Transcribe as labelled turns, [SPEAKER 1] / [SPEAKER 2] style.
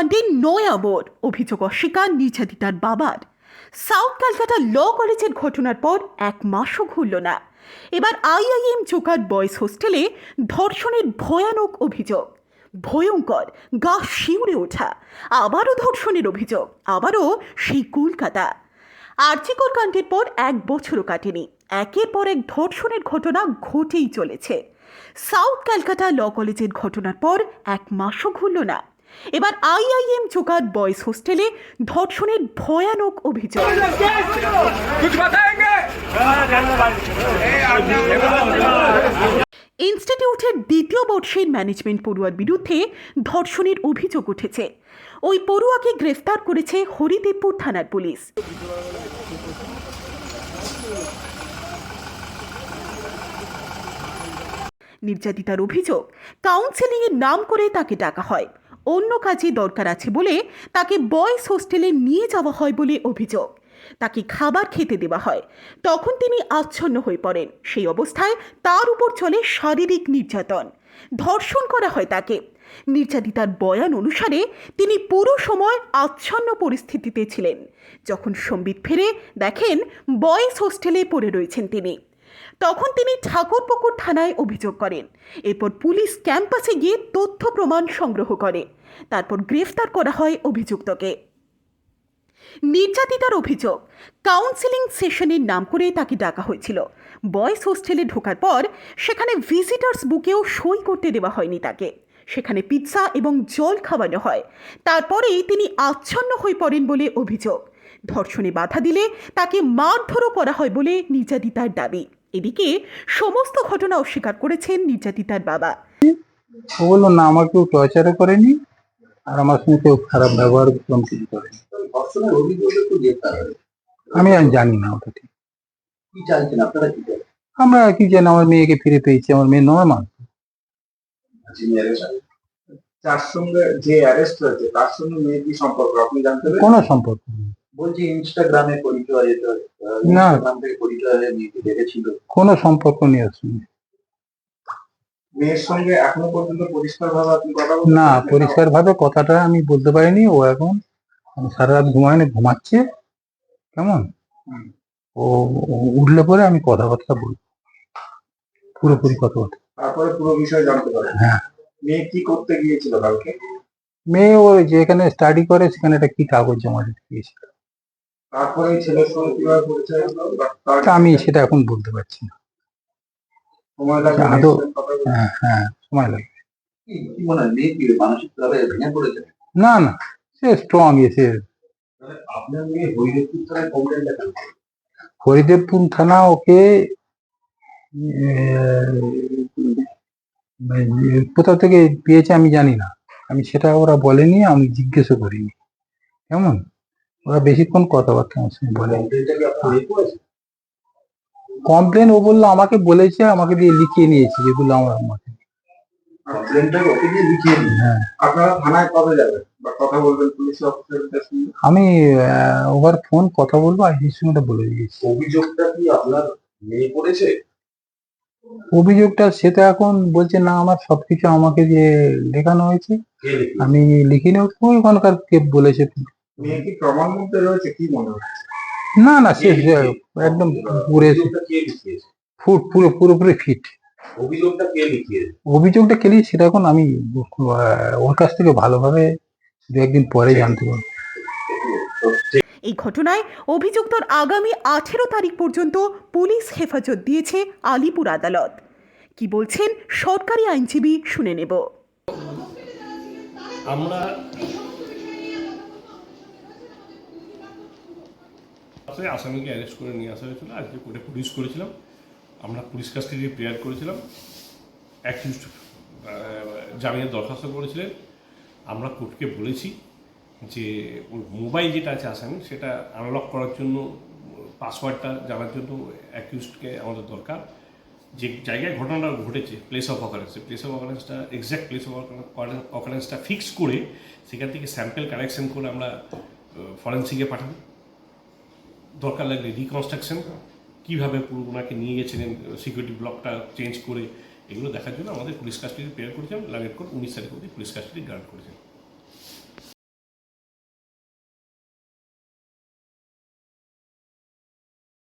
[SPEAKER 1] কাণ্ডে নয়া মোড় অভিযোগ অস্বীকার নির্যাতিতার বাবার। সাউথ ক্যালকাটা ল কলেজের ঘটনার পর এক মাসও ঘুরল না। এবার আইআইএম চোকার বয়েজ হোস্টেলে ধর্ষণের ভয়ানক অভিযোগ। ভয়ঙ্কর, গা শিউরে ওঠা। আবারও ধর্ষণের অভিযোগ, আবারও সেই কলকাতা। আর্চিকর কাণ্ডের পর এক বছরও কাটেনি। একের পর এক ধর্ষণের ঘটনা ঘটেই চলেছে। সাউথ ক্যালকাটা ল কলেজের ঘটনার পর এক মাসও ঘুরল না। এবার আইআইএম চোকাত বয়েজ হোস্টেলে ধর্ষণের ভয়ানক অভিযোগ। ইনস্টিটিউটের দ্বিতীয় বর্ষের ম্যানেজমেন্ট পড়ুয়ার বিরুদ্ধে ধর্ষণের অভিযোগ উঠেছে। ওই পড়ুয়াকে গ্রেফতার করেছে হরিদেবপুর থানার পুলিশ। নির্যাতিতার অভিযোগ কাউন্সেলিংয়ের নাম করে তাকে ডাকা হয়। অন্য কাজে দরকার আছে বলে তাকে বয়েজ হোস্টেলে নিয়ে যাওয়া হয় বলে অভিযোগ। তাকে খাবার খেতে দেওয়া হয়। তখন তিনি আচ্ছন্ন হয়ে পড়েন। সেই অবস্থায় তার উপর চলে শারীরিক নির্যাতন। ধর্ষণ করা হয় তাকে। নির্যাতিতার বয়ান অনুসারে তিনি পুরো সময় আচ্ছন্ন পরিস্থিতিতে ছিলেন। যখন সম্বিত ফেরে দেখেন বয়েজ হোস্টেলে পড়ে রয়েছেন তিনি। তখন তিনি ঠাকুরপুকুর থানায় অভিযোগ করেন। এরপর পুলিশ ক্যাম্পাসে গিয়ে তথ্য প্রমাণ সংগ্রহ করে। তারপর গ্রেফতার করা হয় অভিযুক্তকে। নির্যাতিতার অভিযোগ। কাউন্সেলিং সেশনের নাম করে তাকে ডাকা হয়েছিল। বয়েজ হোস্টেলে ঢোকার পর সেখানে ভিজিটার্স বুকেও সই করতে দেওয়া হয়নি তাকে। সেখানে পিৎজা এবং জল খাওয়ানো হয়। তারপরেই তিনি আচ্ছন্ন হয়ে পড়েন বলে অভিযোগ। ধর্ষণে বাধা দিলে তাকে মারধরও করা হয় বলে নির্যাতিতার দাবি। এদিকে সমস্ত ঘটনা অস্বীকার করেছেন নির্যাতিতার বাবা।
[SPEAKER 2] ও বলল না আমার কেউ টর্চারও করেনি আর আমার সঙ্গে কেউ খারাপ ব্যবহার কোনো কিছু করেনি। আমি আর জানি না ওটা ঠিক।
[SPEAKER 3] কি চাইছেন আপনারা কি
[SPEAKER 2] আমরা কি জানি আমার মেয়েকে ফিরে পেয়েছি আমার মেয়ে নর্মাল
[SPEAKER 3] যিনি arrest সঙ্গে যে অ্যারেস্ট হয়েছে তার সঙ্গে মেয়ে কি সম্পর্ক? আপনি জানতে
[SPEAKER 2] কোনো সম্পর্ক নেই।
[SPEAKER 3] বলছি ইনস্টাগ্রামে পরিচয় যেতে
[SPEAKER 2] না। কোনো সম্পর্ক নেই ওর সঙ্গে
[SPEAKER 3] মেয়ের সঙ্গে এখনও পর্যন্ত পরিষ্কার ভাবে আপনি কথা
[SPEAKER 2] না? পরিষ্কার ভাবে কথাটা আমি বলতে পারিনি। ও এখন সারা রাত ঘুমায়নি ঘুমাচ্ছে। কেমন? ও উঠলে পরে আমি কথাবার্তা বলব। পুরোপুরি কথাবার্তা।
[SPEAKER 3] তারপরে পুরো বিষয় জানতে পারেন
[SPEAKER 2] হ্যাঁ।
[SPEAKER 3] মেয়ে কি করতে গিয়েছিল কালকে?
[SPEAKER 2] মেয়ে ও যেখানে স্টাডি করে সেখানে একটা কি কাগজ জমা দিতে গিয়েছিল।
[SPEAKER 3] তারপরে ছেলের সঙ্গে কীভাবে পরিচয় হলো
[SPEAKER 2] তা আমি সেটা এখন বলতে পারছি না।
[SPEAKER 3] সময়
[SPEAKER 2] আদৌ-? হ্যাঁ হ্যাঁ সময় লাগে
[SPEAKER 3] কি কি মনে হয় মেয়ে কি মানসিক ভেঙে পড়েছে?
[SPEAKER 2] না না সে স্ট্রং এসে
[SPEAKER 3] আপনার মেয়ে হরিদেবপুর থানায় কমপ্লেন দেখান
[SPEAKER 2] হরিদেবপুর থানা ওকে কোথা থেকে পেয়েছে আমি জানি না। আমি সেটা ওরা বলেনি আমি জিজ্ঞেসও করিনি। কেমন? ওরা বেশিক্ষণ কথাবার্তা আমার সঙ্গে বলে। কমপ্লেন ও বলল আমাকে বলেছে আমাকে দিয়ে লিখিয়ে নিয়েছে যেগুলো আমার আমাকে
[SPEAKER 3] কমপ্লেনটা ওকে দিয়ে লিখিয়ে দিন
[SPEAKER 2] হ্যাঁ।
[SPEAKER 3] আপনারা থানায় কবে যাবেন? বা কথা বলবেন পুলিশ অফিসারদের
[SPEAKER 2] আমি ওভার ফোন কথা বলব আইডির সঙ্গে বলে দিয়েছি
[SPEAKER 3] অভিযোগটা কি আপনার মেয়ে করেছে?
[SPEAKER 2] অভিযোগটা সেটা এখন বলছে না আমার সবকিছু আমাকে দিয়ে লেখানো হয়েছে? আমি লিখিনি। ওখানকার কে বলেছে?
[SPEAKER 3] মেয়ে কি প্রমাণ মধ্যে রয়েছে? কি মনে
[SPEAKER 2] না না সে একদম পুরো
[SPEAKER 3] অভিযোগটা
[SPEAKER 2] ফুট পুরো পুরোপুরি ফিট।
[SPEAKER 3] অভিযোগটা কে লিখিয়েছে?
[SPEAKER 2] অভিযোগটা কেলি সেটা এখন আমি ওর কাছ থেকে ভালোভাবে দু একদিন পরে জানতে পারব।
[SPEAKER 1] এই ঘটনায় অভিযুক্তর আগামী আঠেরো তারিখ পর্যন্ত পুলিশ হেফাজত দিয়েছে আলিপুর আদালত। কি বলছেন সরকারি আইনজীবী শুনে নেব।
[SPEAKER 4] আমরা আসলে আসামিকে অ্যারেস্ট করে নিয়ে আসা হয়েছিল। আজকে কোর্টে পুলিশ করেছিলাম। আমরা পুলিশ কাস্টডি প্রেয়ার করেছিলাম। অ্যাকিউজড জামিনের দরখাস্ত করেছিলেন। আমরা কোর্টকে বলেছি যে ওর মোবাইল যেটা আছে আসামি, সেটা আনলক করার জন্য পাসওয়ার্ডটা জানার জন্য অ্যাকিউজডকে আমাদের দরকার। যে জায়গায় ঘটনাটা ঘটেছে place of occurrence place of অকারেন্সটা exact place of অকারেন্সটা ফিক্স করে, সেখান থেকে স্যাম্পেল কালেকশন করে আমরা ফরেন্সিকে পাঠাবো। দরকার লাগলে রিকনস্ট্রাকশন কীভাবে ওনাকে নিয়ে গেছিলেন সিকিউরিটি ব্লকটা চেঞ্জ করে, এগুলো দেখার জন্য আমাদের পুলিশ কাস্টডি প্রেয়ার করেছেন লাগের কোর্ট উনিশ তারিখ অবধি পুলিশ কাস্টডি গ্রান্ট করেছেন।